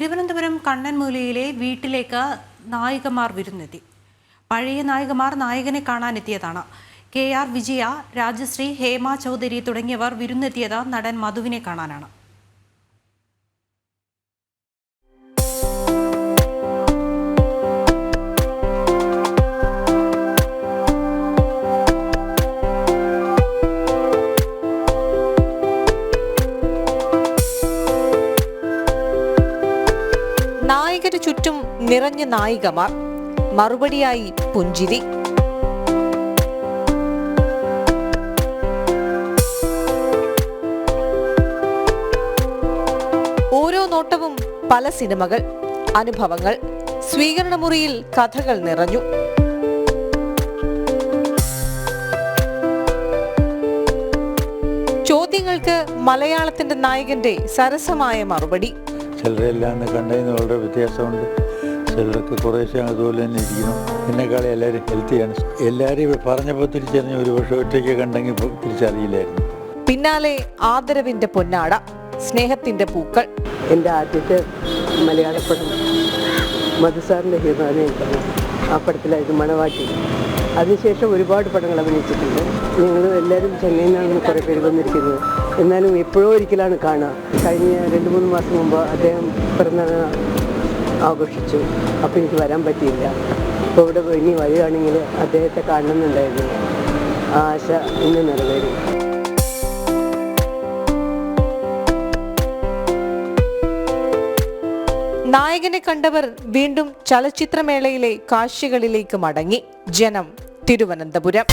തിരുവനന്തപുരം കണ്ണൻമൂലയിലെ വീട്ടിലേക്ക് നായികമാർ വിരുന്നെത്തി. പഴയ നായികമാർ നായകനെ കാണാനെത്തിയതാണ്. കെ ആർ വിജയ രാജശ്രീ ഹേമ ചൗധരി തുടങ്ങിയവർ വിരുന്നെത്തിയത് നടൻ മധുവിനെ കാണാനാണ്. നായകന് ചുറ്റും നിറഞ്ഞ നായികമാർ മറുപടിയായി പുഞ്ചിരി. ഓരോ നോട്ടവും പല സിനിമകൾ അനുഭവങ്ങൾ സ്വീകരണമുറിയിൽ കഥകൾ നിറഞ്ഞു. ചോദ്യങ്ങൾക്ക് മലയാളത്തിന്റെ നായകന്റെ സരസമായ മറുപടി. ചിലരെല്ലാം അന്ന് കണ്ടതിന് വളരെ വ്യത്യാസമുണ്ട്. ചിലർക്ക് കുറേശ്ശെ അതുപോലെ തന്നെ ഇരിക്കണം. എന്നെക്കാളെ എല്ലാവരും ഹെൽത്തിയാണ് എല്ലാവരും പറഞ്ഞപ്പോൾ തിരിച്ചറിഞ്ഞ് ഒരു പക്ഷേ ഒറ്റയ്ക്ക് കണ്ടെങ്കിൽ തിരിച്ചറിയില്ലായിരുന്നു. പിന്നാലെ ആദരവിന്റെ പൊന്നാട സ്നേഹത്തിന്റെ പൂക്കൾ. എന്റെ ആദ്യത്തെ മലയാള പടം മധുസാറിന്റെ ഹീറോനെ ആ പടത്തിലായിരുന്നു മണവാട്ടി. അതിനുശേഷം ഒരുപാട് പടങ്ങൾ അഭിനയിച്ചിട്ടുണ്ട്. ഞങ്ങൾ എല്ലാവരും ചെന്നൈയിൽ നിന്നാണ് കുറേ പേര് വന്നിരിക്കുന്നത്. എന്നാലും എപ്പോഴോ ഒരിക്കലാണ് കാണുക. കഴിഞ്ഞ രണ്ട് മൂന്ന് മാസം മുമ്പ് അദ്ദേഹം പിറന്നാൾ ആഘോഷിച്ചു. അപ്പോൾ എനിക്ക് വരാൻ പറ്റിയില്ല. അപ്പോൾ ഇവിടെ ഇനി വരികയാണെങ്കിൽ അദ്ദേഹത്തെ കാണണമെന്നുണ്ടായിരുന്നു. ആ ആശ ഇന്ന് നിറവേറി. നായകനെ കണ്ടവർ വീണ്ടും ചലച്ചിത്രമേളയിലെ കാഴ്ചകളിലേക്ക് മടങ്ങി. ജനം തിരുവനന്തപുരം.